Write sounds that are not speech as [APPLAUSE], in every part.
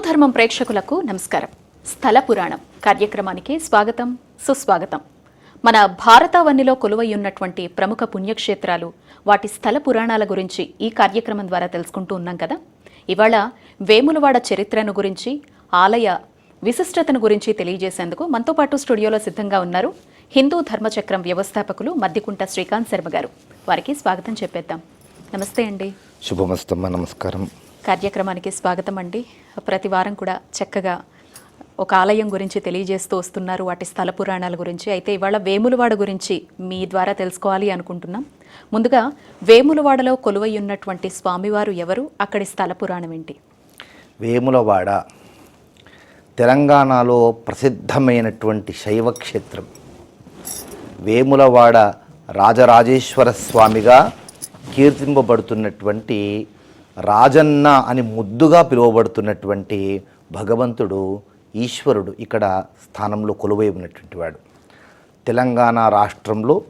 ధర్మం ప్రేక్షకులకు నమస్కారం. స్థల పురాణం కార్యక్రమానికి స్వాగతం సుస్వాగతం. మన భారతావనిలో కొలువయ్యున్నటువంటి ఉన్నటువంటి ప్రముఖ పుణ్యక్షేత్రాలు వాటి స్థల పురాణాల గురించి ఈ కార్యక్రమం ద్వారా తెలుసుకుంటూ ఉన్నాం కదా? ఇవాళ వేములవాడ చరిత్రను గురించి ఆలయ విశిష్టతను గురించి తెలియజేసేందుకు మనతో పాటు స్టూడియోలో సిద్ధంగా ఉన్నారు హిందూ ధర్మచక్రం వ్యవస్థాపకులు మద్దికుంట శ్రీకాంత్ శర్మ గారు. వారికి స్వాగతం చెప్పేద్దాం. నమస్తే అండి. శుభమస్తమ్మ నమస్కారం. కార్యక్రమానికి స్వాగతం అండి. ప్రతి వారం కూడా చక్కగా ఒక ఆలయం గురించి తెలియజేస్తూ వస్తున్నారు వాటి స్థల పురాణాల గురించి. అయితే ఇవాళ వేములవాడ గురించి మీ ద్వారా తెలుసుకోవాలి అనుకుంటున్నాం. ముందుగా వేములవాడలో కొలువై ఉన్నటువంటి స్వామివారు ఎవరు? అక్కడి స్థల పురాణం ఏంటి? వేములవాడ తెలంగాణలో ప్రసిద్ధమైనటువంటి శైవ క్షేత్రం వేములవాడ రాజరాజేశ్వర స్వామిగా కీర్తింపబడుతున్నటువంటి రాజన్న అని ముద్దుగా పిలువబడుతున్నటువంటి భగవంతుడు ఈశ్వరుడు ఇక్కడ స్థానంలో కొలువై ఉన్నటువంటి వాడు. తెలంగాణ రాష్ట్రంలో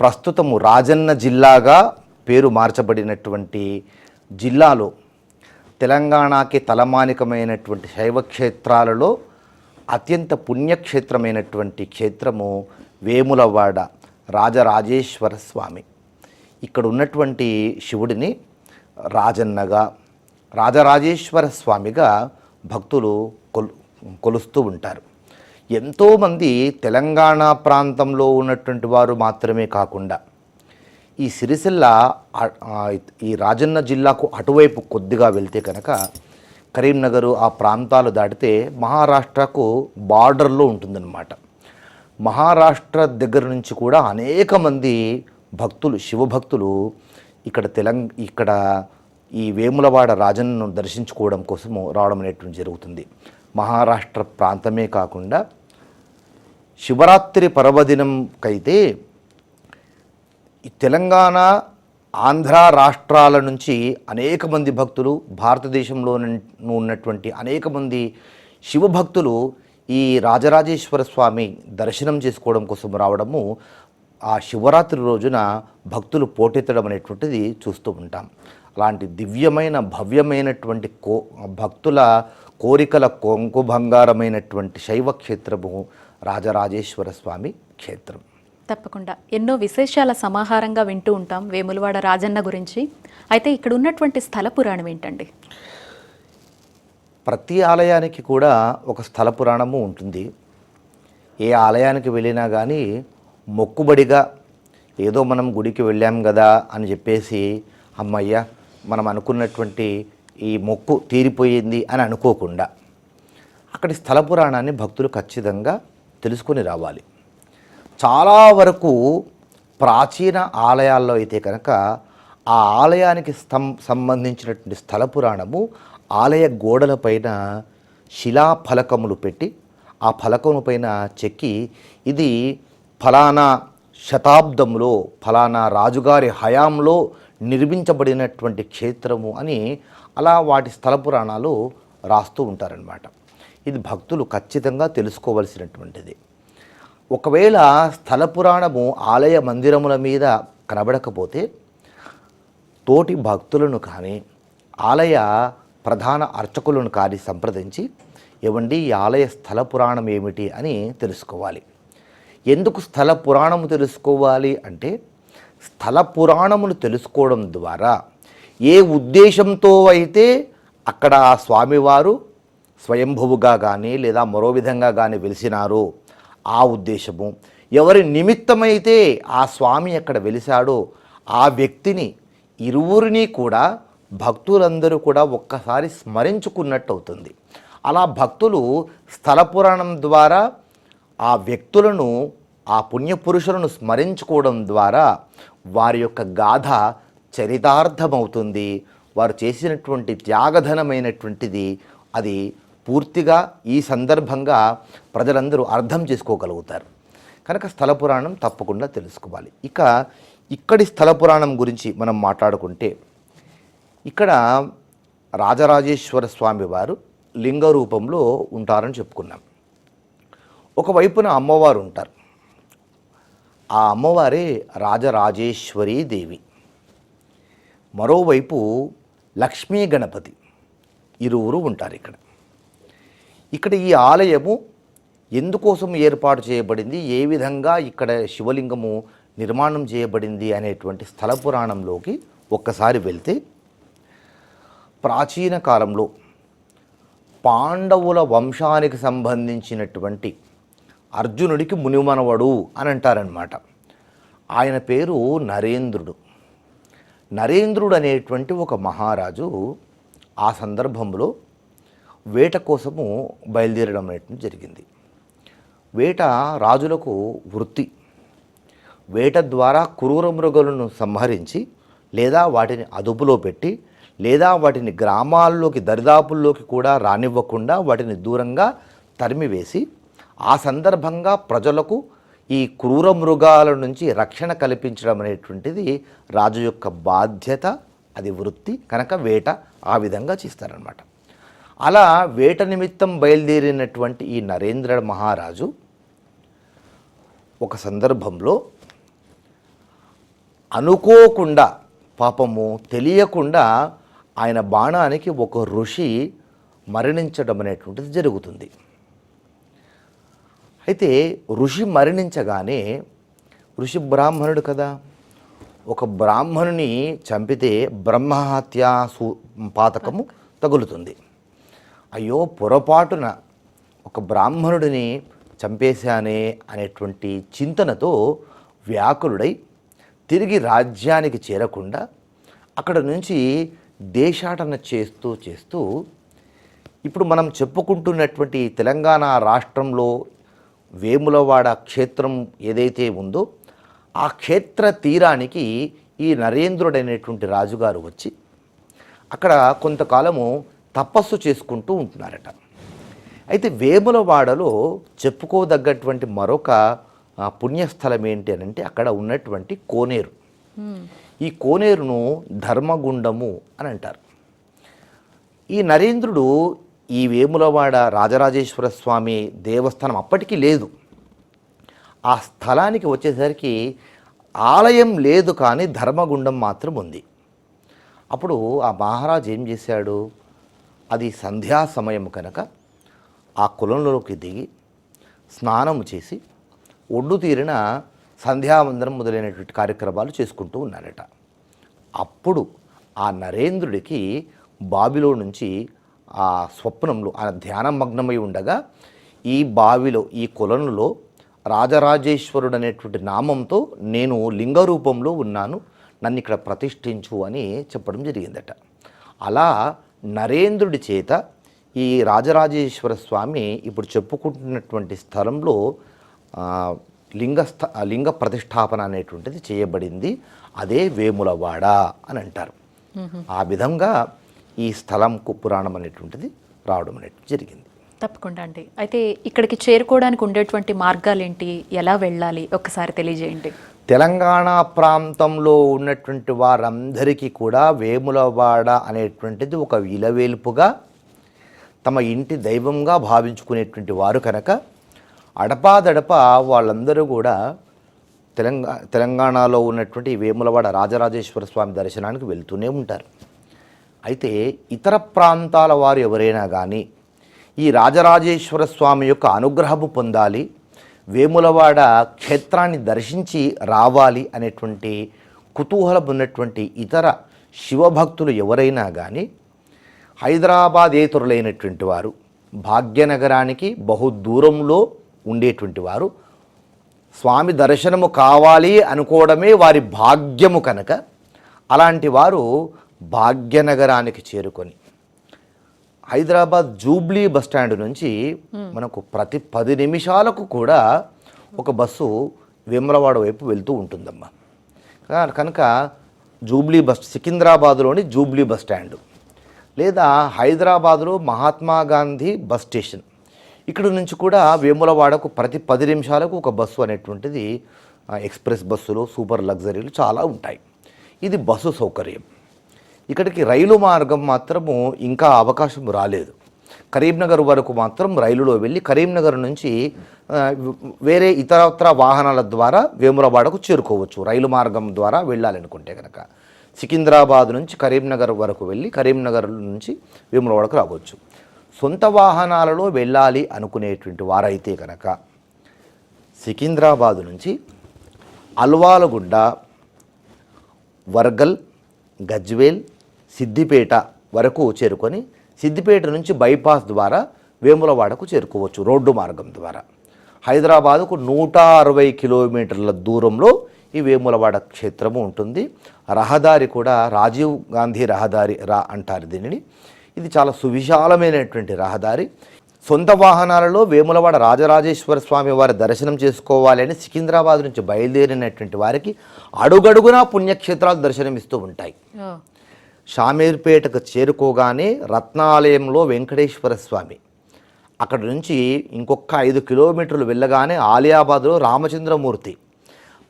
ప్రస్తుతము రాజన్న జిల్లాగా పేరు మార్చబడినటువంటి జిల్లాలో తెలంగాణకి తలమానికమైనటువంటి శైవ క్షేత్రాలలో అత్యంత పుణ్యక్షేత్రమైనటువంటి క్షేత్రము వేములవాడ రాజరాజేశ్వర స్వామి. ఇక్కడ ఉన్నటువంటి శివుడిని రాజన్నగా రాజరాజేశ్వర స్వామిగా భక్తులు కొలు కొలుస్తూ ఉంటారు. ఎంతోమంది తెలంగాణ ప్రాంతంలో ఉన్నటువంటి వారు మాత్రమే కాకుండా ఈ సిరిసిల్ల ఈ రాజన్న జిల్లాకు అటువైపు కొద్దిగా వెళ్తే కనుక కరీంనగర్ ఆ ప్రాంతాలు దాటితే మహారాష్ట్రకు బార్డర్లో ఉంటుందన్నమాట. మహారాష్ట్ర దగ్గర నుంచి కూడా అనేక మంది భక్తులు శివభక్తులు ఇక్కడ తెలంగ ఇక్కడ ఈ వేములవాడ రాజన్ను దర్శించుకోవడం కోసము రావడం అనేటువంటి జరుగుతుంది. మహారాష్ట్ర ప్రాంతమే కాకుండా శివరాత్రి పర్వదినంకైతే ఈ తెలంగాణ ఆంధ్ర రాష్ట్రాల నుంచి అనేక మంది భక్తులు భారతదేశంలో ఉన్నటువంటి అనేక మంది శివభక్తులు ఈ రాజరాజేశ్వర స్వామి దర్శనం చేసుకోవడం కోసం రావడము ఆ శివరాత్రి రోజున భక్తులు పోటెత్తడం అనేటువంటిది చూస్తూ ఉంటాం. అలాంటి దివ్యమైన భవ్యమైనటువంటి కో భక్తుల కోరికల కొంకు బంగారమైనటువంటి శైవ క్షేత్రము రాజరాజేశ్వర స్వామి క్షేత్రం. తప్పకుండా. ఎన్నో విశేషాల సమాహారంగా వింటూ ఉంటాం వేములవాడ రాజన్న గురించి. అయితే ఇక్కడ ఉన్నటువంటి స్థల పురాణం ఏంటండి? ప్రతి ఆలయానికి కూడా ఒక స్థల పురాణము ఉంటుంది. ఏ ఆలయానికి వెళ్ళినా కానీ మొక్కుబడిగా ఏదో మనం గుడికి వెళ్ళాం కదా అని చెప్పేసి అమ్మయ్య మనం అనుకున్నటువంటి ఈ మొక్కు తీరిపోయింది అని అనుకోకుండా అక్కడి స్థల పురాణాన్ని భక్తులు ఖచ్చితంగా తెలుసుకొని రావాలి. చాలా వరకు ప్రాచీన ఆలయాల్లో అయితే కనుక ఆ ఆలయానికి స్తం సంబంధించినటువంటి స్థల పురాణము ఆలయ గోడలపైన శిలాఫలకములు పెట్టి ఆ ఫలకము పైన చెక్కి ఇది ఫలానా శతాబ్దంలో ఫలానా రాజుగారి హయాంలో నిర్మించబడినటువంటి క్షేత్రము అని అలా వాటి స్థల పురాణాలు రాస్తూ ఉంటారనమాట ఇది భక్తులు ఖచ్చితంగా తెలుసుకోవలసినటువంటిది. ఒకవేళ స్థల పురాణము ఆలయ మందిరముల మీద కనబడకపోతే తోటి భక్తులను కానీ ఆలయ ప్రధాన అర్చకులను కానీ సంప్రదించి ఇవ్వండి ఈ ఆలయ స్థల పురాణం ఏమిటి? అని తెలుసుకోవాలి. ఎందుకు స్థల పురాణము తెలుసుకోవాలి అంటే స్థల పురాణమును తెలుసుకోవడం ద్వారా ఏ ఉద్దేశంతో అయితే అక్కడ ఆ స్వామివారు స్వయంభువుగా కానీ లేదా మరో విధంగా కానీ వెలిసినారో ఆ ఉద్దేశము. ఎవరి నిమిత్తమైతే ఆ స్వామి అక్కడ వెలిశాడో ఆ వ్యక్తిని ఇరువురిని కూడా భక్తులందరూ కూడా ఒక్కసారి స్మరించుకున్నట్టు అవుతుంది అలా భక్తులు స్థల పురాణం ద్వారా ఆ వ్యక్తులను ఆ పుణ్యపురుషులను స్మరించుకోవడం ద్వారా వారి యొక్క గాథ చరితార్థమవుతుంది. వారు చేసినటువంటి త్యాగధనమైనటువంటిది అది పూర్తిగా ఈ సందర్భంగా ప్రజలందరూ అర్థం చేసుకోగలుగుతారు. కనుక స్థల పురాణం తప్పకుండా తెలుసుకోవాలి. ఇక ఇక్కడి స్థల పురాణం గురించి మనం మాట్లాడుకుంటే ఇక్కడ రాజరాజేశ్వర స్వామి వారు లింగ రూపంలో ఉంటారని చెప్పుకున్నాం. ఒకవైపున అమ్మవారు ఉంటారు. ఆ అమ్మవారే రాజరాజేశ్వరీ దేవి. మరోవైపు లక్ష్మీ గణపతి ఇరువురు ఉంటారు ఇక్కడ. ఇక్కడ ఈ ఆలయము ఎందుకోసం ఏర్పాటు చేయబడింది? ఏ విధంగా ఇక్కడ శివలింగము నిర్మాణం చేయబడింది అనేటువంటి స్థల పురాణంలోకి ఒక్కసారి వెళ్తే ప్రాచీన కాలంలో పాండవుల వంశానికి సంబంధించినటువంటి అర్జునుడికి మునిమనవడు అని అంటారనమాట ఆయన పేరు నరేంద్రుడు. నరేంద్రుడు అనేటువంటి ఒక మహారాజు ఆ సందర్భంలో వేట కోసము బయలుదేరడం అనేటువంటి జరిగింది. వేట రాజులకు వృత్తి. వేట ద్వారా క్రూర మృగులను సంహరించి లేదా వాటిని అదుపులో పెట్టి లేదా వాటిని గ్రామాల్లోకి దరిదాపుల్లోకి కూడా రానివ్వకుండా వాటిని దూరంగా తరిమివేసి ఆ సందర్భంగా ప్రజలకు ఈ క్రూర మృగాల నుంచి రక్షణ కల్పించడం అనేటువంటిది రాజు యొక్క బాధ్యత అది వృత్తి కనుక వేట ఆ విధంగా చేస్తారనమాట అలా వేట నిమిత్తం బయలుదేరినటువంటి ఈ నరేంద్ర మహారాజు ఒక సందర్భంలో అనుకోకుండా పాపము తెలియకుండా ఆయన బాణానికి ఒక ఋషి మరణించడం అనేటువంటిది జరుగుతుంది. అయితే ఋషి మరణించగానే ఋషి బ్రాహ్మణుడు కదా ఒక బ్రాహ్మణుని చంపితే బ్రహ్మహత్యా సూ పాతకము తగులుతుంది. అయ్యో పొరపాటున ఒక బ్రాహ్మణుడిని చంపేశానే అనేటువంటి చింతనతో వ్యాకులుడై తిరిగి రాజ్యానికి చేరకుండా అక్కడ నుంచి దేశాటన చేస్తూ చేస్తూ ఇప్పుడు మనం చెప్పుకుంటున్నటువంటి తెలంగాణ రాష్ట్రంలో వేములవాడ క్షేత్రం ఏదైతే ఉందో ఆ క్షేత్ర తీరానికి ఈ నరేంద్రుడు అనేటువంటి రాజుగారు వచ్చి అక్కడ కొంతకాలము తపస్సు చేసుకుంటూ ఉంటున్నారట. అయితే వేములవాడలో చెప్పుకోదగ్గటువంటి మరొక పుణ్యస్థలం ఏంటి అని అంటే అక్కడ ఉన్నటువంటి కోనేరు. ఈ కోనేరును ధర్మగుండము అని అంటారు. ఈ నరేంద్రుడు ఈ వేములవాడ రాజరాజేశ్వర స్వామి దేవస్థానం అప్పటికీ లేదు. ఆ స్థలానికి వచ్చేసరికి ఆలయం లేదు కానీ ధర్మగుండం మాత్రం ఉంది. అప్పుడు ఆ మహారాజు ఏం చేశాడు? అది సంధ్యా సమయం కనుక ఆ కులంలోకి దిగి స్నానం చేసి ఒడ్డు తీరిన సంధ్యావందనం మొదలైనటువంటి కార్యక్రమాలు చేసుకుంటూ ఉన్నారట. అప్పుడు ఆ నరేంద్రుడికి బాబిలో నుంచి ఆ స్వప్నంలో ఆయన ధ్యానం మగ్నమై ఉండగా ఈ బావిలో ఈ కొలనులో రాజరాజేశ్వరుడు అనేటువంటి నామంతో నేను లింగ రూపంలో ఉన్నాను నన్ను ఇక్కడ ప్రతిష్ఠించు అని చెప్పడం జరిగిందట. అలా నరేంద్రుడి చేత ఈ రాజరాజేశ్వర స్వామి ఇప్పుడు చెప్పుకుంటున్నటువంటి స్థలంలో లింగస్థ లింగ ప్రతిష్టాపన అనేటువంటిది చేయబడింది అదే వేములవాడ అని అంటారు. ఆ విధంగా ఈ స్థలంకు పురాణం అనేటువంటిది రావడం అనేటువంటి జరిగింది. తప్పకుండా అండి. అయితే ఇక్కడికి చేరుకోవడానికి ఉండేటువంటి మార్గాలు ఏంటి ఎలా వెళ్ళాలి? ఒక్కసారి తెలియజేయండి. తెలంగాణ ప్రాంతంలో ఉన్నటువంటి వారందరికీ కూడా వేములవాడ అనేటువంటిది ఒక విలవేల్పుగా తమ ఇంటి దైవంగా భావించుకునేటువంటి వారు కనుక అడపాదడప వాళ్ళందరూ కూడా తెలంగాణ తెలంగాణలో ఉన్నటువంటి వేములవాడ రాజరాజేశ్వర స్వామి దర్శనానికి వెళ్తూనే ఉంటారు. అయితే ఇతర ప్రాంతాల వారు ఎవరైనా కానీ ఈ రాజరాజేశ్వర స్వామి యొక్క అనుగ్రహము పొందాలి వేములవాడ క్షేత్రాన్ని దర్శించి రావాలి అనేటువంటి కుతూహలం ఉన్నటువంటి ఇతర శివభక్తులు ఎవరైనా కానీ హైదరాబాదేతరులైనటువంటి వారు భాగ్యనగరానికి బహు దూరంలో ఉండేటువంటి వారు స్వామి దర్శనము కావాలి అనుకోవడమే వారి భాగ్యము కనుక అలాంటి వారు భాగ్యనగరానికి చేరుకొని హైదరాబాద్ జూబ్లీ బస్ స్టాండ్ నుంచి మనకు ప్రతి పది నిమిషాలకు కూడా ఒక బస్సు వేములవాడ వైపు వెళ్తూ ఉంటుందమ్మా. కనుక జూబ్లీ బస్ సికింద్రాబాద్లోని జూబ్లీ బస్ స్టాండ్ లేదా హైదరాబాద్లో మహాత్మా గాంధీ బస్ స్టేషన్. ఇక్కడ నుంచి కూడా వేములవాడకు ప్రతి పది నిమిషాలకు ఒక బస్సు అనేటువంటిది ఎక్స్ప్రెస్ బస్సులు సూపర్ లగ్జరీలు చాలా ఉంటాయి. ఇది బస్సు సౌకర్యం. ఇక్కడికి రైలు మార్గం మాత్రము ఇంకా అవకాశం రాలేదు. కరీంనగర్ వరకు మాత్రం రైలులో వెళ్ళి కరీంనగర్ నుంచి వేరే ఇతరత్ర వాహనాల ద్వారా వేములవాడకు చేరుకోవచ్చు. రైలు మార్గం ద్వారా వెళ్ళాలనుకుంటే కనుక సికింద్రాబాద్ నుంచి కరీంనగర్ వరకు వెళ్ళి కరీంనగర్ నుంచి వేములవాడకు రావచ్చు. సొంత వాహనాలలో వెళ్ళాలి అనుకునేటువంటి వారైతే కనుక సికింద్రాబాద్ నుంచి అల్వాలగుండ వర్గల్ గజ్వేల్ సిద్దిపేట వరకు చేరుకొని సిద్దిపేట నుంచి బైపాస్ ద్వారా వేములవాడకు చేరుకోవచ్చు రోడ్డు మార్గం ద్వారా. హైదరాబాదుకు నూట అరవై కిలోమీటర్ల దూరంలో ఈ వేములవాడ క్షేత్రము ఉంటుంది. రహదారి కూడా రాజీవ్ గాంధీ రహదారి రా అంటారు దీనిని. ఇది చాలా సువిశాలమైనటువంటి రహదారి. సొంత వాహనాలలో వేములవాడ రాజరాజేశ్వర స్వామి వారి దర్శనం చేసుకోవాలని సికింద్రాబాద్ నుంచి బయలుదేరినటువంటి వారికి అడుగడుగునా పుణ్యక్షేత్రాలు దర్శనమిస్తూ ఉంటాయి. షామీర్పేటకు చేరుకోగానే రత్నాలయంలో వెంకటేశ్వర స్వామి. అక్కడ నుంచి ఇంకొక ఐదు కిలోమీటర్లు వెళ్ళగానే ఆలియాబాద్లో రామచంద్రమూర్తి.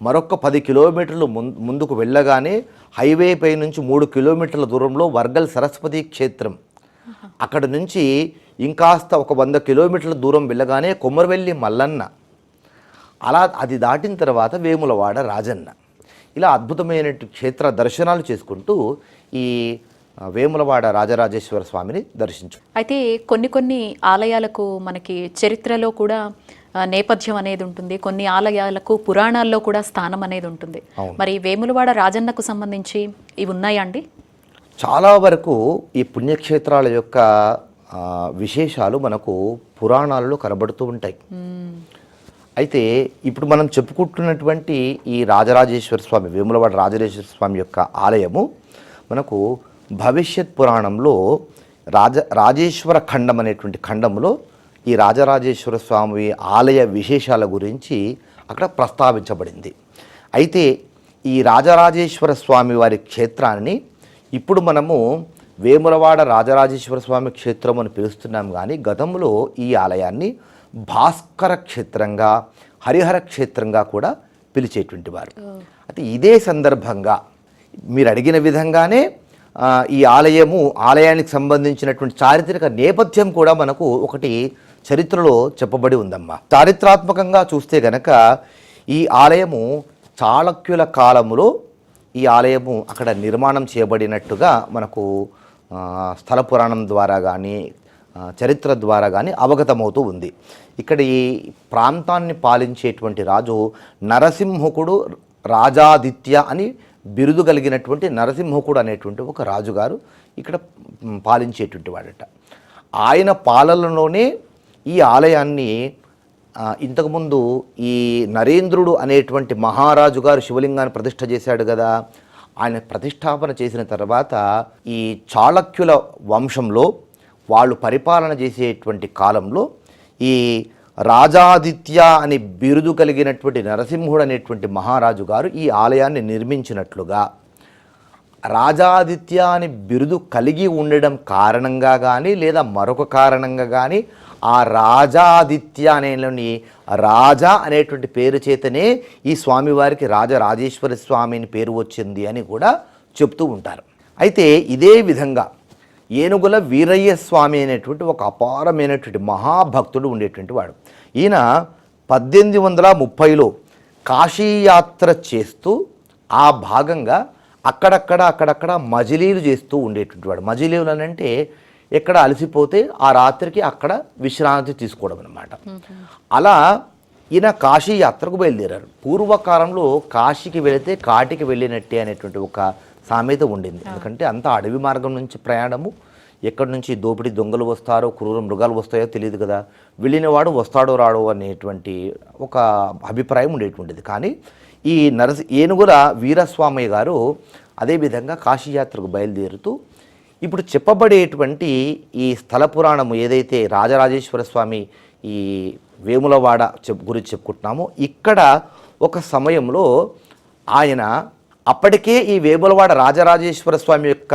మరొక పది కిలోమీటర్లు ముందుకు వెళ్ళగానే హైవే పై నుంచి మూడు కిలోమీటర్ల దూరంలో వర్గల్ సరస్వతి క్షేత్రం. అక్కడ నుంచి ఇంకాస్త ఒక వంద కిలోమీటర్ల దూరం వెళ్ళగానే కొమ్మరవెల్లి మల్లన్న. అలా అది దాటిన తర్వాత వేములవాడ రాజన్న. ఇలా అద్భుతమైన క్షేత్ర దర్శనాలు చేసుకుంటూ ఈ వేములవాడ రాజరాజేశ్వర స్వామిని దర్శించు. అయితే కొన్ని కొన్ని ఆలయాలకు మనకి చరిత్రలో కూడా నేపథ్యం అనేది ఉంటుంది. కొన్ని ఆలయాలకు పురాణాల్లో కూడా స్థానం అనేది ఉంటుంది. మరి వేములవాడ రాజన్నకు సంబంధించి ఇవి ఉన్నాయా అండి? చాలా వరకు ఈ పుణ్యక్షేత్రాల యొక్క విశేషాలు మనకు పురాణాలలో కనబడుతూ ఉంటాయి. అయితే ఇప్పుడు మనం చెప్పుకుంటున్నటువంటి ఈ రాజరాజేశ్వర స్వామి వేములవాడ రాజరాజేశ్వర స్వామి యొక్క ఆలయము మనకు భవిష్యత్ పురాణంలో రాజ రాజేశ్వర ఖండం అనేటువంటి ఖండంలో ఈ రాజరాజేశ్వర స్వామి ఆలయ విశేషాల గురించి అక్కడ ప్రస్తావించబడింది. అయితే ఈ రాజరాజేశ్వర స్వామి వారి క్షేత్రాన్ని ఇప్పుడు మనము వేములవాడ రాజరాజేశ్వర స్వామి క్షేత్రం అని పిలుస్తున్నాం కానీ గతంలో ఈ ఆలయాన్ని భాస్కర క్షేత్రంగా హరిహర క్షేత్రంగా కూడా పిలిచేటువంటి వారు. అయితే ఇదే సందర్భంగా మీరు అడిగిన విధంగానే ఈ ఆలయము ఆలయానికి సంబంధించినటువంటి చారిత్రక నేపథ్యం కూడా మనకు ఒకటి చరిత్రలో చెప్పబడి ఉందమ్మా. చారిత్రాత్మకంగా చూస్తే గనక ఈ ఆలయము చాళక్యుల కాలములో ఈ ఆలయము అక్కడ నిర్మాణం చేయబడినట్టుగా మనకు స్థల పురాణం ద్వారా కానీ చరిత్ర ద్వారా కానీ అవగతమవుతూ ఉంది. ఇక్కడ ఈ ప్రాంతాన్ని పాలించేటువంటి రాజు నరసింహకుడు రాజాదిత్య అని బిరుదు కలిగినటువంటి నరసింహకుడు అనేటువంటి ఒక రాజుగారు ఇక్కడ పాలించేటువంటి వాడట. ఆయన పాలనలోనే ఈ ఆలయాన్ని ఇంతకుముందు ఈ నరేంద్రుడు అనేటువంటి మహారాజు గారు శివలింగాన్ని ప్రతిష్ఠ చేశాడు కదా. ఆయన ప్రతిష్టాపన చేసిన తర్వాత ఈ చాళక్యుల వంశంలో వాళ్ళు పరిపాలన చేసేటువంటి కాలంలో ఈ రాజాదిత్య అని బిరుదు కలిగినటువంటి నరసింహుడు అనేటువంటి మహారాజు గారు ఈ ఆలయాన్ని నిర్మించినట్లుగా రాజాదిత్య అని బిరుదు కలిగి ఉండడం కారణంగా కానీ లేదా మరొక కారణంగా కానీ ఆ రాజాదిత్య అనేలోని రాజా అనేటువంటి పేరు చేతనే ఈ స్వామివారికి రాజరాజేశ్వర స్వామి అని పేరు వచ్చింది అని కూడా చెప్తూ ఉంటారు. అయితే ఇదే విధంగా ఏనుగుల వీరయ్య స్వామి అనేటువంటి ఒక అపారమైనటువంటి మహాభక్తుడు ఉండేటువంటి వాడు. ఈయన పద్దెనిమిది వందల ముప్పైలో కాశీయాత్ర చేస్తూ ఆ భాగంగా అక్కడక్కడ అక్కడక్కడ మజిలీలు చేస్తూ ఉండేటువంటి వాడు. మజిలీలు అని అంటే ఎక్కడ అలసిపోతే ఆ రాత్రికి అక్కడ విశ్రాంతి తీసుకోవడం అనమాట అలా ఈయన కాశీ యాత్రకు బయలుదేరారు. పూర్వకాలంలో కాశీకి వెళితే కాటికి వెళ్ళినట్టే అనేటువంటి ఒక సామెత ఉండింది. ఎందుకంటే అంత అడవి మార్గం నుంచి ప్రయాణము. ఎక్కడి నుంచి దోపిడీ దొంగలు వస్తారో క్రూర మృగాలు వస్తాయో తెలియదు కదా. వెళ్ళినవాడు వస్తాడో రాడో అనేటువంటి ఒక అభిప్రాయం ఉండేటువంటిది. కానీ ఈ నరసి ఏనుగుల వీరస్వామయ్య గారు అదేవిధంగా కాశీయాత్రకు బయలుదేరుతూ ఇప్పుడు చెప్పబడేటువంటి ఈ స్థల పురాణము ఏదైతే రాజరాజేశ్వర స్వామి ఈ వేములవాడ చెప్ గురించి చెప్పుకుంటున్నామో ఇక్కడ ఒక సమయంలో ఆయన అప్పటికే ఈ వేములవాడ రాజరాజేశ్వర స్వామి యొక్క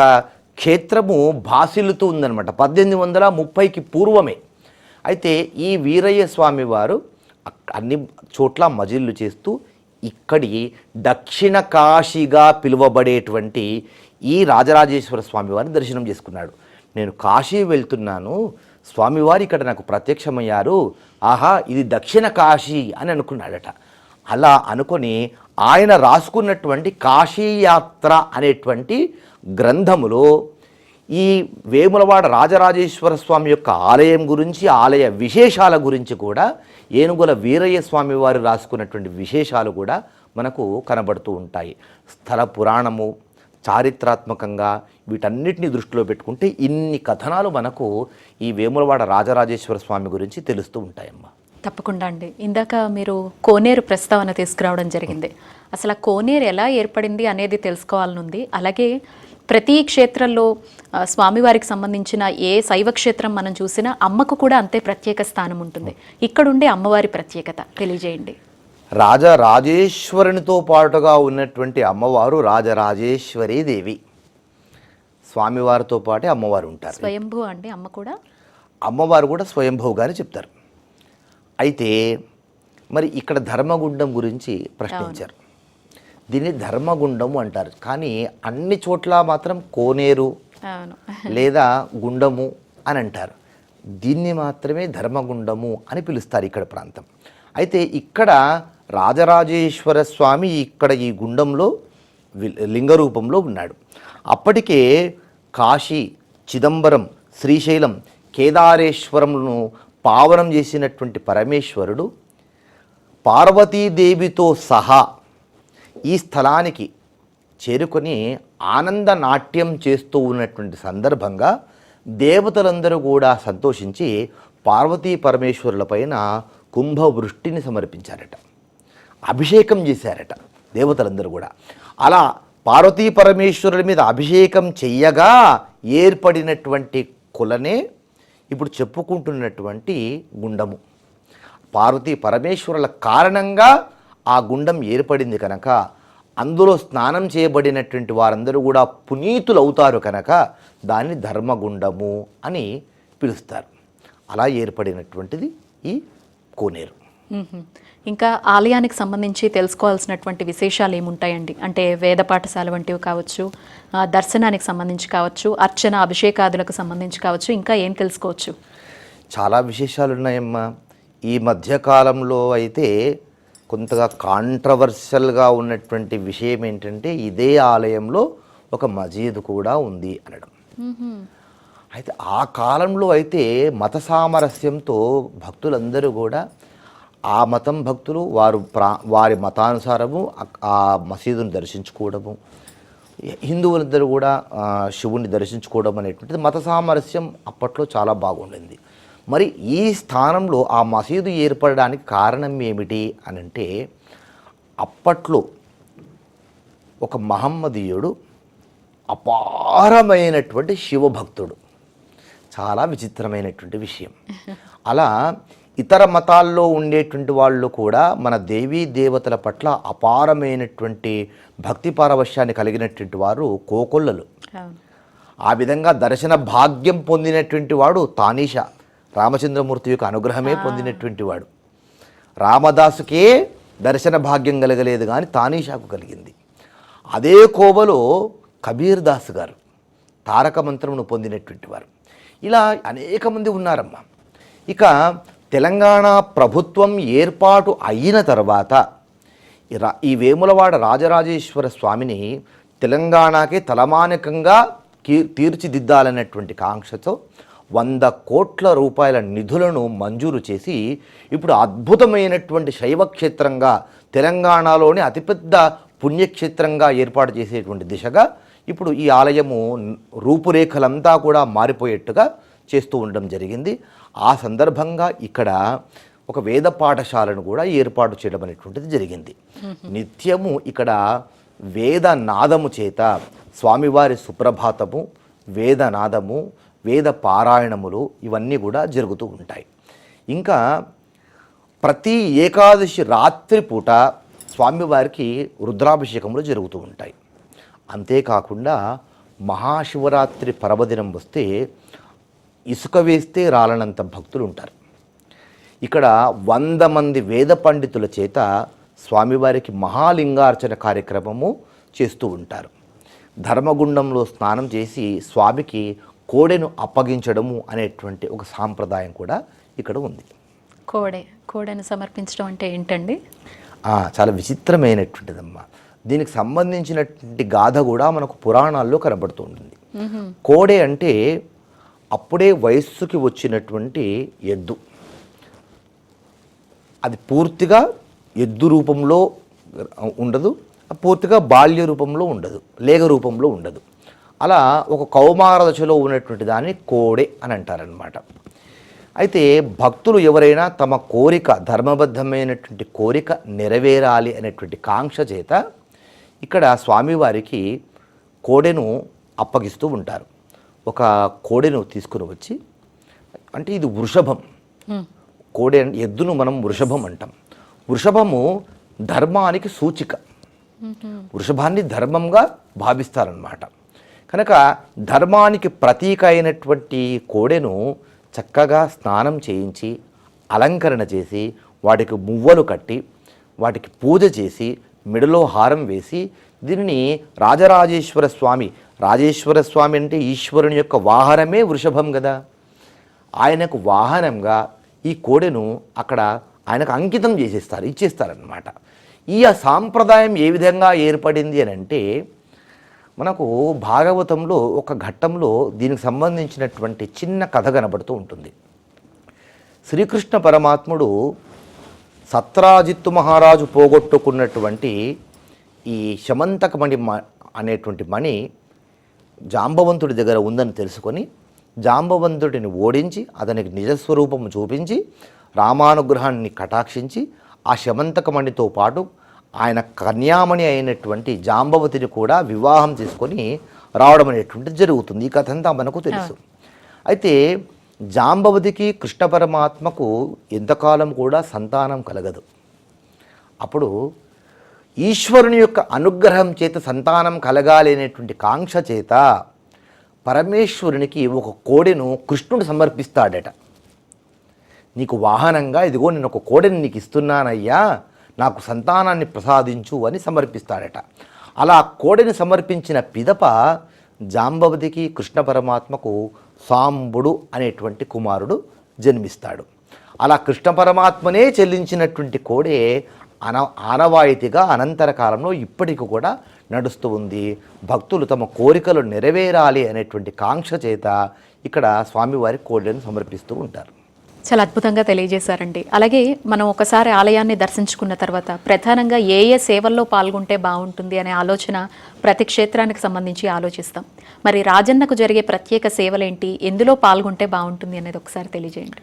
క్షేత్రము భాసిల్లుతూ ఉందనమాట పద్దెనిమిది వందల ముప్పైకి పూర్వమే. అయితే ఈ వీరయ్య స్వామి వారు అన్ని చోట్ల మజిల్లు చేస్తూ ఇక్కడి దక్షిణ కాశీగా పిలువబడేటువంటి ఈ ఈ రాజరాజేశ్వర స్వామివారిని దర్శనం చేసుకున్నాడు. నేను కాశీ వెళ్తున్నాను. స్వామివారు ఇక్కడ నాకు ప్రత్యక్షమయ్యారు. ఆహా ఇది దక్షిణ కాశీ అని అనుకున్నాడట. అలా అనుకొని ఆయన రాసుకున్నటువంటి కాశీయాత్ర అనేటువంటి గ్రంథములో ఈ వేములవాడ రాజరాజేశ్వర స్వామి యొక్క ఆలయం గురించి ఆలయ విశేషాల గురించి కూడా ఏనుగుల వీరయ్య స్వామి వారు రాసుకున్నటువంటి విశేషాలు కూడా మనకు కనబడుతూ ఉంటాయి. స్థల పురాణము చారిత్రాత్మకంగా వీటన్నిటిని దృష్టిలో పెట్టుకుంటే ఇన్ని కథనాలు మనకు ఈ వేములవాడ రాజరాజేశ్వర స్వామి గురించి తెలుస్తూ ఉంటాయమ్మా. తప్పకుండా అండి. ఇందాక మీరు కోనేరు ప్రస్తావన తీసుకురావడం జరిగింది. అసలు ఆ కోనేరు ఎలా ఏర్పడింది అనేది తెలుసుకోవాలనుంది. అలాగే ప్రతి క్షేత్రంలో స్వామివారికి సంబంధించిన ఏ శైవ క్షేత్రం మనం చూసినా అమ్మకు కూడా అంతే ప్రత్యేక స్థానం ఉంటుంది. ఇక్కడుండే అమ్మవారి ప్రత్యేకత. తెలియజేయండి. రాజరాజేశ్వరునితో పాటుగా ఉన్నటువంటి అమ్మవారు రాజరాజేశ్వరీ దేవి. స్వామివారితో పాటే అమ్మవారు ఉంటారు. స్వయంభూ అండి అమ్మ కూడా? అమ్మవారు కూడా స్వయంభవుగానే చెప్తారు. అయితే మరి ఇక్కడ ధర్మగుండం గురించి ప్రశ్నించారు. దీన్ని ధర్మగుండము అంటారు. కానీ అన్ని చోట్ల మాత్రం కోనేరు [LAUGHS] లేదా గుండము అని అంటారు. దీన్ని మాత్రమే ధర్మగుండము అని పిలుస్తారు ఇక్కడ ప్రాంతం. అయితే ఇక్కడ రాజరాజేశ్వర స్వామి ఇక్కడ ఈ గుండంలో లింగ రూపంలో ఉన్నాడు. అప్పటికే కాశీ చిదంబరం శ్రీశైలం కేదారేశ్వరంను పావనం చేసినటువంటి పరమేశ్వరుడు పార్వతీదేవితో సహా ఈ స్థలానికి చేరుకొని ఆనంద నాట్యం చేస్తూ ఉన్నటువంటి సందర్భంగా దేవతలందరూ కూడా సంతోషించి పార్వతీ పరమేశ్వరుల పైన కుంభవృష్టిని సమర్పించారట. అభిషేకం చేశారట దేవతలందరూ కూడా. అలా పార్వతీ పరమేశ్వరుల మీద అభిషేకం చెయ్యగా ఏర్పడినటువంటి కులనే ఇప్పుడు చెప్పుకుంటున్నటువంటి గుండము. పార్వతీ పరమేశ్వరుల కారణంగా ఆ గుండం ఏర్పడింది కనుక అందులో స్నానం చేయబడినటువంటి వారందరూ కూడా పునీతులు అవుతారు కనుక దాన్ని ధర్మగుండము అని పిలుస్తారు. అలా ఏర్పడినటువంటిది ఈ కోనేరు. ఇంకా ఆలయానికి సంబంధించి తెలుసుకోవాల్సినటువంటి విశేషాలు ఏముంటాయండి? అంటే వేద పాఠశాల వంటివి కావచ్చు దర్శనానికి సంబంధించి కావచ్చు అర్చన అభిషేకాదులకు సంబంధించి కావచ్చు ఇంకా ఏం తెలుసుకోవచ్చు? చాలా విశేషాలు ఉన్నాయమ్మా ఈ మధ్యకాలంలో అయితే కొంతగా కాంట్రవర్షియల్గా ఉన్నటువంటి విషయం ఏంటంటే ఇదే ఆలయంలో ఒక మజీద్ కూడా ఉంది అనడం. అయితే ఆ కాలంలో అయితే మత సామరస్యంతో భక్తులందరూ కూడా ఆ మతం భక్తులు వారు ప్రా వారి మతానుసారము ఆ- మసీదును దర్శించుకోవడము. హిందువులందరూ కూడా శివుణ్ణి దర్శించుకోవడం అనేటువంటిది మత సామరస్యం అప్పట్లో చాలా బాగుండింది. మరి ఈ స్థానంలో ఆ మసీదు ఏర్పడడానికి కారణం ఏమిటి అని అంటే అప్పట్లో ఒక మహమ్మదీయుడు అపారమైనటువంటి శివభక్తుడు. చాలా విచిత్రమైనటువంటి విషయం. అలా ఇతర మతాల్లో ఉండేటువంటి వాళ్ళు కూడా మన దేవీ దేవతల పట్ల అపారమైనటువంటి భక్తి పారవశ్యాన్ని కలిగినటువంటి వారు కోకొల్లలు. ఆ విధంగా దర్శన భాగ్యం పొందినటువంటి వాడు తానీష. రామచంద్రమూర్తి యొక్క అనుగ్రహమే పొందినటువంటి వాడు. రామదాసుకే దర్శన భాగ్యం కలగలేదు కానీ తానీషాకు కలిగింది. అదే కోవలో కబీర్ దాస్ గారు తారక మంత్రమును పొందినటువంటి వారు. ఇలా అనేక మంది ఉన్నారమ్మా. ఇక తెలంగాణ ప్రభుత్వం ఏర్పాటు అయిన తర్వాత ఈ వేములవాడ రాజరాజేశ్వర స్వామిని తెలంగాణకి తలమానికంగా తీర్చిదిద్దాలనేటువంటి తీర్చిదిద్దాలన్నటువంటి కాంక్షతో వంద కోట్ల రూపాయల నిధులను మంజూరు చేసి ఇప్పుడు అద్భుతమైనటువంటి శైవ క్షేత్రంగా తెలంగాణలోని అతిపెద్ద పుణ్యక్షేత్రంగా ఏర్పాటు చేసేటువంటి దిశగా ఇప్పుడు ఈ ఆలయము రూపురేఖలంతా కూడా మారిపోయేట్టుగా చేస్తూ ఉండడం జరిగింది. ఆ సందర్భంగా ఇక్కడ ఒక వేద పాఠశాలను కూడా ఏర్పాటు చేయడం అనేటువంటిది జరిగింది. నిత్యము ఇక్కడ వేద నాదము చేత స్వామివారి సుప్రభాతము వేదనాదము వేద పారాయణములు ఇవన్నీ కూడా జరుగుతూ ఉంటాయి. ఇంకా ప్రతి ఏకాదశి రాత్రి పూట స్వామివారికి రుద్రాభిషేకములు జరుగుతూ ఉంటాయి. అంతేకాకుండా మహాశివరాత్రి పర్వదినం వస్తే ఇసుక వేస్తే రాలనంత భక్తులు ఉంటారు ఇక్కడ వంద మంది వేద పండితుల చేత స్వామివారికి మహాలింగార్చన కార్యక్రమము చేస్తూ ఉంటారు. ధర్మగుండంలో స్నానం చేసి స్వామికి కోడెను అప్పగించడము అనేటువంటి ఒక సాంప్రదాయం కూడా ఇక్కడ ఉంది. కోడె కోడెను సమర్పించడం అంటే ఏంటండి? చాలా విచిత్రమైనటువంటిదమ్మా. దీనికి సంబంధించినటువంటి గాథ కూడా మనకు పురాణాల్లో కనబడుతూ ఉంటుంది. కోడే అంటే అప్పుడే వయస్సుకి వచ్చినటువంటి ఎద్దు. అది పూర్తిగా ఎద్దు రూపంలో ఉండదు పూర్తిగా బాల్య రూపంలో ఉండదు లేగ రూపంలో ఉండదు. అలా ఒక కౌమార దశలో ఉన్నటువంటి దాన్ని కోడే అని అంటారనమాట అయితే భక్తులు ఎవరైనా తమ కోరిక ధర్మబద్ధమైనటువంటి కోరిక నెరవేరాలి అనేటువంటి కాంక్ష చేత ఇక్కడ స్వామివారికి కోడెను అప్పగిస్తూ ఉంటారు. ఒక కోడెను తీసుకుని వచ్చి అంటే ఇది వృషభం. కోడె ఎద్దును మనం వృషభం అంటాం. వృషభము ధర్మానికి సూచిక. వృషభాన్ని ధర్మంగా భావిస్తారనమాట కనుక ధర్మానికి ప్రతీక అయినటువంటి కోడెను చక్కగా స్నానం చేయించి అలంకరణ చేసి వాటికి మువ్వలు కట్టి వాటికి పూజ చేసి మెడలో హారం వేసి దీనిని రాజరాజేశ్వర స్వామి రాజేశ్వర స్వామి అంటే ఈశ్వరుని యొక్క వాహనమే వృషభం కదా ఆయనకు వాహనంగా ఈ కోడెను అక్కడ ఆయనకు అంకితం చేసేస్తారు ఇచ్చేస్తారనమాట ఈ ఆ సాంప్రదాయం ఏ విధంగా ఏర్పడింది అని అంటే మనకు భాగవతంలో ఒక ఘట్టంలో దీనికి సంబంధించినటువంటి చిన్న కథ కనబడుతూ ఉంటుంది. శ్రీకృష్ణ పరమాత్ముడు సత్రాజిత్తు మహారాజు పోగొట్టుకున్నటువంటి ఈ శమంతకమణి మ అనేటువంటి మణి జాంబవంతుడి దగ్గర ఉందని తెలుసుకొని జాంబవంతుడిని ఓడించి అతనికి నిజస్వరూపము చూపించి రామానుగ్రహాన్ని కటాక్షించి ఆ శమంతకమణితో పాటు ఆయన కన్యామణి అయినటువంటి జాంబవతిని కూడా వివాహం చేసుకొని రావడం అనేటువంటిది జరుగుతుంది. ఈ కథ అంతా మనకు తెలుసు. అయితే జాంబవతికి కృష్ణ పరమాత్మకు ఎంతకాలం కూడా సంతానం కలగదు. అప్పుడు ఈశ్వరుని యొక్క అనుగ్రహం చేత సంతానం కలగాలి అనేటువంటి కాంక్ష చేత పరమేశ్వరునికి ఒక కోడెను కృష్ణుడు సమర్పిస్తాడట. నీకు వాహనంగా ఇదిగో నేను ఒక కోడెని నీకు ఇస్తున్నానయ్యా నాకు సంతానాన్ని ప్రసాదించు అని సమర్పిస్తాడట. అలా కోడెని సమర్పించిన పిదప జాంబవతికి కృష్ణ పరమాత్మకు సాంబుడు అనేటువంటి కుమారుడు జన్మిస్తాడు. అలా కృష్ణ పరమాత్మనే చెల్లించినటువంటి కోడే అన ఆనవాయితీగా అనంతర కాలంలో ఇప్పటికి కూడా నడుస్తూ ఉంది. భక్తులు తమ కోరికలు నెరవేరాలి అనేటువంటి కాంక్ష చేత ఇక్కడ స్వామివారి కోడెను సమర్పిస్తూ ఉంటారు. చాలా అద్భుతంగా తెలియజేశారండి. అలాగే మనం ఒకసారి ఆలయాన్ని దర్శించుకున్న తర్వాత ప్రధానంగా ఏ ఏ సేవల్లో పాల్గొంటే బాగుంటుంది అనే ఆలోచన ప్రతి క్షేత్రానికి సంబంధించి ఆలోచిస్తాం. మరి రాజన్నకు జరిగే ప్రత్యేక సేవలేంటి? ఎందులో పాల్గొంటే బాగుంటుంది అనేది ఒకసారి తెలియజేయండి.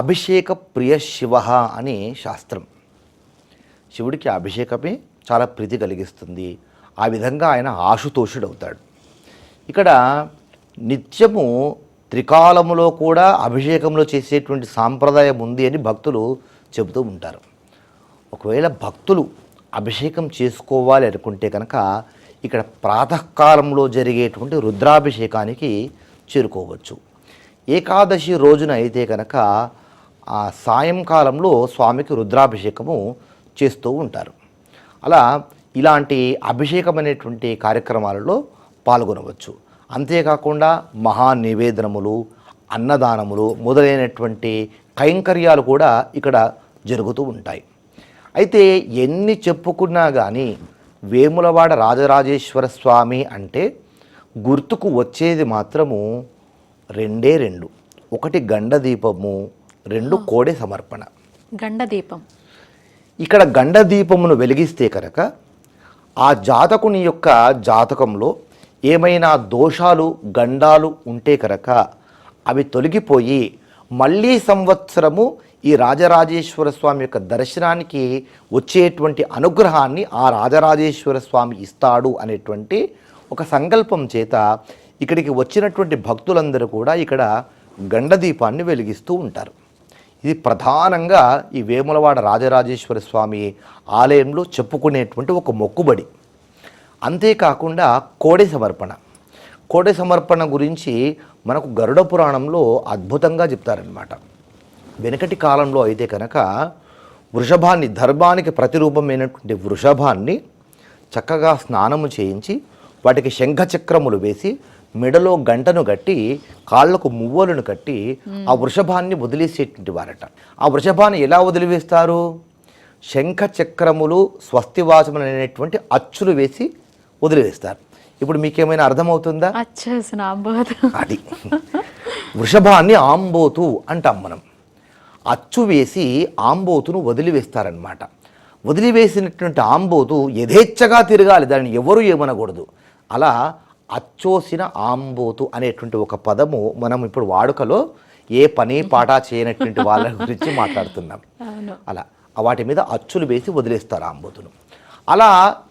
అభిషేక ప్రియ శివ అని శాస్త్రం. శివుడికి అభిషేకమే చాలా ప్రీతి కలిగిస్తుంది. ఆ విధంగా ఆయన ఆశుతోషుడు అవుతాడు ఇక్కడ నిత్యము త్రికాలములో కూడా అభిషేకంలో చేసేటువంటి సాంప్రదాయం ఉంది అని భక్తులు చెబుతూ ఉంటారు. ఒకవేళ భక్తులు అభిషేకం చేసుకోవాలి అనుకుంటే కనుక ఇక్కడ ప్రాతకాలంలో జరిగేటువంటి రుద్రాభిషేకానికి చేరుకోవచ్చు. ఏకాదశి రోజున అయితే కనుక ఆ సాయంకాలంలో స్వామికి రుద్రాభిషేకము చేస్తూ ఉంటారు. అలా ఇలాంటి అభిషేకం అనేటువంటి కార్యక్రమాలలో పాల్గొనవచ్చు. అంతేకాకుండా మహా నివేదనములు అన్నదానములు మొదలైనటువంటి కైంకర్యాలు కూడా ఇక్కడ జరుగుతూ ఉంటాయి. అయితే ఎన్ని చెప్పుకున్నా కానీ వేములవాడ రాజరాజేశ్వర స్వామి అంటే గుర్తుకు వచ్చేది మాత్రము రెండే రెండు. ఒకటి గండ దీపము రెండు కోడె సమర్పణ. గండ దీపం ఇక్కడ గండ దీపమును వెలిగిస్తే కనుక ఆ జాతకుని యొక్క జాతకంలో ఏమైనా దోషాలు గండాలు ఉంటే కనుక అవి తొలగిపోయి మళ్ళీ సంవత్సరము ఈ రాజరాజేశ్వర స్వామి యొక్క దర్శనానికి వచ్చేటువంటి అనుగ్రహాన్ని ఆ రాజరాజేశ్వర స్వామి ఇస్తాడు అనేటువంటి ఒక సంకల్పం చేత ఇక్కడికి వచ్చినటువంటి భక్తులందరూ కూడా ఇక్కడ గండదీపాన్ని వెలిగిస్తూ ఉంటారు. ఇది ప్రధానంగా ఈ వేములవాడ రాజరాజేశ్వర స్వామి ఆలయంలో చెప్పుకునేటువంటి ఒక మొక్కుబడి. అంతేకాకుండా కోడె సమర్పణ. కోడె సమర్పణ గురించి మనకు గరుడ పురాణంలో అద్భుతంగా చెప్తారనమాట వెనకటి కాలంలో అయితే కనుక వృషభాన్ని ధర్మానికి ప్రతిరూపమైనటువంటి వృషభాన్ని చక్కగా స్నానము చేయించి వాటికి శంఖచక్రములు వేసి మెడలో గంటను కట్టి కాళ్ళకు మువ్వలను కట్టి ఆ వృషభాన్ని వదిలేసేటువంటి వారట. ఆ వృషభాన్ని ఎలా వదిలివేస్తారు? శంఖ చక్రములు స్వస్తివాచములు అనేటువంటి అచ్చులు వేసి వదిలివేస్తారు. ఇప్పుడు మీకేమైనా అర్థమవుతుందా? అది. వృషభాన్ని ఆంబోతు అంటాం మనం. అచ్చు వేసి ఆంబోతును వదిలివేస్తారనమాట వదిలివేసినటువంటి ఆంబోతు యథేచ్ఛగా తిరగాలి దాన్ని ఎవరు ఏమనకూడదు. అలా అచ్చోసిన ఆంబోతు అనేటువంటి ఒక పదము మనం ఇప్పుడు వాడుకలో ఏ పని పాట చేయనటువంటి వాళ్ళ [LAUGHS] గురించి మాట్లాడుతున్నాం. అలా. వాటి మీద అచ్చులు వేసి వదిలేస్తారు ఆంబోతును. అలా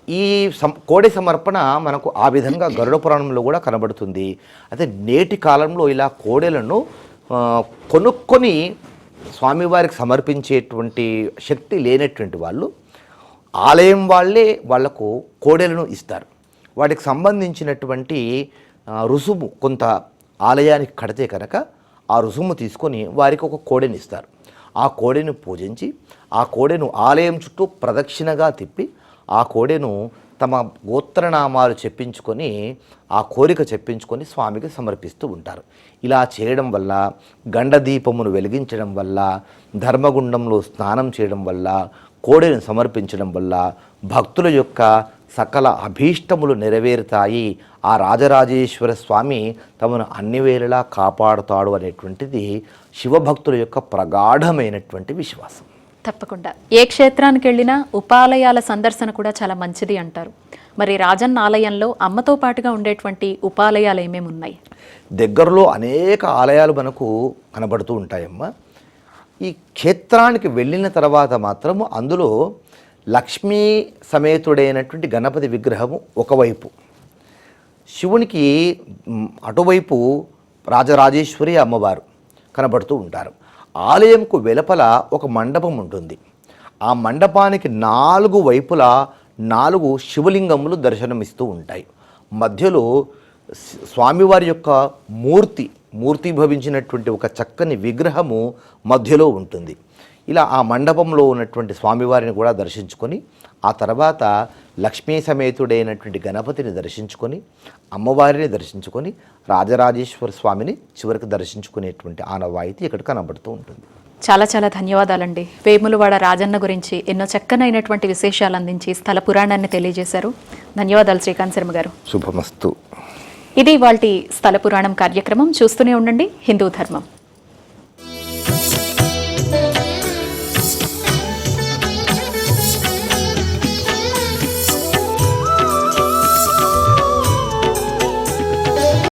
ఈ సం కోడి సమర్పణ మనకు ఆ విధంగా గరుడ పురాణంలో కూడా కనబడుతుంది. అయితే నేటి కాలంలో ఇలా కోడెలను కొనుక్కొని స్వామివారికి సమర్పించేటువంటి శక్తి లేనటువంటి వాళ్ళు ఆలయం వాళ్ళే వాళ్ళకు కోడెలను ఇస్తారు. వాటికి సంబంధించినటువంటి రుసుము కొంత ఆలయానికి కడితే కనుక ఆ రుసుము తీసుకొని వారికి ఒక కోడెని ఇస్తారు. ఆ కోడెను పూజించి ఆ కోడెను ఆలయం చుట్టూ ప్రదక్షిణగా తిప్పి ఆ కోడెను తమ గోత్రనామాలు చెప్పించుకొని ఆ కోరిక చెప్పించుకొని స్వామికి సమర్పిస్తూ ఉంటారు. ఇలా చేయడం వల్ల గండదీపమును వెలిగించడం వల్ల ధర్మగుండంలో స్నానం చేయడం వల్ల కోడెను సమర్పించడం వల్ల భక్తుల యొక్క సకల అభీష్టములు నెరవేరుతాయి. ఆ రాజరాజేశ్వర స్వామి తమను అన్ని వేళలా కాపాడుతాడు అనేటువంటిది శివభక్తుల యొక్క ప్రగాఢమైనటువంటి విశ్వాసం. తప్పకుండా. ఏ క్షేత్రానికి వెళ్ళినా ఉపాలయాల సందర్శన కూడా చాలా మంచిది అంటారు. మరి రాజన్న ఆలయంలో అమ్మతో పాటుగా ఉండేటువంటి ఉపాలయాలు ఏమేమి ఉన్నాయి? దగ్గరలో అనేక ఆలయాలు మనకు కనబడుతూ ఉంటాయమ్మా. ఈ క్షేత్రానికి వెళ్ళిన తర్వాత మాత్రము అందులో లక్ష్మీ సమేతుడైనటువంటి గణపతి విగ్రహము ఒకవైపు. శివునికి అటువైపు రాజరాజేశ్వరి అమ్మవారు కనబడుతూ ఉంటారు. ఆలయంకు వెలుపల ఒక మండపం ఉంటుంది. ఆ మండపానికి నాలుగు వైపులా నాలుగు శివలింగములు దర్శనమిస్తూ ఉంటాయి. మధ్యలో స్వామివారి యొక్క మూర్తి మూర్తి భవించినటువంటి ఒక చక్కని విగ్రహము మధ్యలో ఉంటుంది. ఇలా ఆ మండపంలో ఉన్నటువంటి స్వామివారిని కూడా దర్శించుకొని ఆ తర్వాత లక్ష్మీ సమేతుడైనటువంటి గణపతిని దర్శించుకొని అమ్మవారిని దర్శించుకొని రాజరాజేశ్వర స్వామిని చివరికి దర్శించుకునేటువంటి ఆనవాయితీ ఇక్కడ కనబడుతూ ఉంటుంది. చాలా చాలా ధన్యవాదాలండి. వేములవాడ రాజన్న గురించి ఎన్నో చక్కనైనటువంటి విశేషాలు అందించి స్థల పురాణాన్ని తెలియజేశారు. ధన్యవాదాలు శ్రీకాంత్ శర్మ గారు. శుభమస్తు. ఇది వాటి స్థల పురాణం కార్యక్రమం. చూస్తూనే ఉండండి. హిందూ ధర్మం.